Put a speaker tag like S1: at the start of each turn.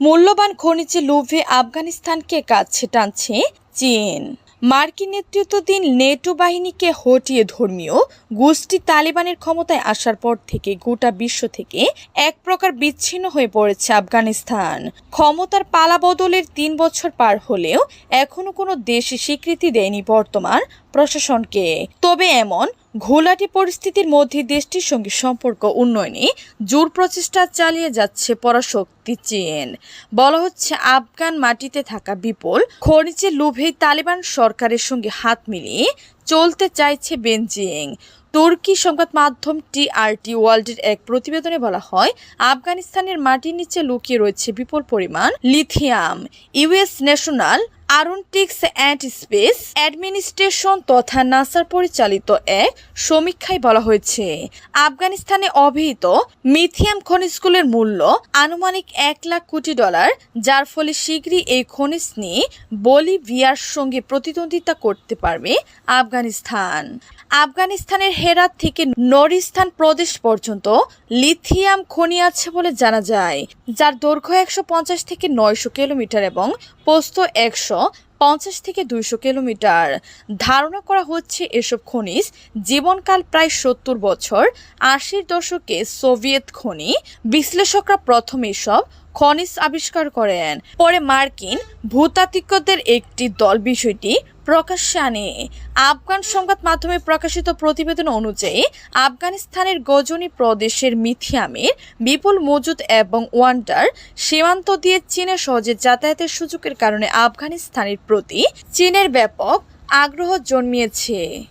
S1: মূল্যবান খনিজে লোভে আফগানিস্তানকে কাছে টানছে চীন। মার্কিন নেতৃত্বাধীন নেটো বাহিনীকে হটিয়ে ধর্মীয় গোষ্ঠী তালিবানের ক্ষমতায় আসার পর থেকে গোটা বিশ্ব থেকে এক প্রকার বিচ্ছিন্ন হয়ে পড়েছে আফগানিস্তান। ক্ষমতার পালা বদলের তিন বছর পার হলেও এখনও কোনো দেশে স্বীকৃতি দেয়নি বর্তমান প্রশাসনকে। তবে এমন ঘোলাটি পরিস্থিতির মধ্যে দেশটির সঙ্গে সম্পর্ক উন্নয়নে জোর প্রচেষ্টা চালিয়ে যাচ্ছে পরাশক্তি। চীন। বলা হচ্ছে, আফগান মাটিতে থাকা বিপুল খনিজে লোভেই তালিবান সরকারের সঙ্গে হাত মিলিয়ে চলতে চাইছে বেনজিং তুর্কি সংবাদ মাধ্যম টিআরটি ওয়ার্ল্ডের এক প্রতিবেদনে বলা হয়, আফগানিস্তানের মাটির নিচে লুকিয়ে রয়েছে বিপুল পরিমাণ lithium. US National Aeronautics and Space Administration তথা নাসার পরিচালিত এক সমীক্ষায় বলা হয়েছে, আফগানিস্তানে অভিহিত মিথিয়াম খনিজগুলোর মূল্য আনুমানিক এক লাখ কোটি ডলার, যার ফলে শীঘ্রই এই খনিজ নিয়ে বলিভিয়ার সঙ্গে প্রতিদ্বন্দ্বিতা করতে পারবে আফগানিস্তান। আফগানিস্তানের হেরাত থেকে নরিস্তান প্রদেশ পর্যন্ত লিথিয়াম খনি আছে বলে জানা যায়, যার দৈর্ঘ্য একশো পঞ্চাশ থেকে নয়শো কিলোমিটার এবং পোস্ত একশো পঞ্চাশ থেকে দুইশো কিলোমিটার। ধারণা করা হচ্ছে এসব খনিজ জীবনকাল প্রায় সত্তর বছর। আশির দশকে সোভিয়েত খনি বিশ্লেষকরা প্রথম এসব খনিজ আবিষ্কার করেন। পরে মার্কিন ভূতাত্ত্বিকদের একটি দল বিষয়টি প্রকাশ্যে আনে। আফগান সংবাদ মাধ্যমে প্রকাশিত প্রতিবেদন অনুযায়ী, আফগানিস্তানের গজনি প্রদেশের মিথিয়ামের বিপুল মজুদ এবং ওয়ান্ডার সীমান্ত দিয়ে চীনে সহজে যাতায়াতের সুযোগের কারণে আফগানিস্তানের প্রতি চীনের ব্যাপক আগ্রহ জন্মিয়েছে।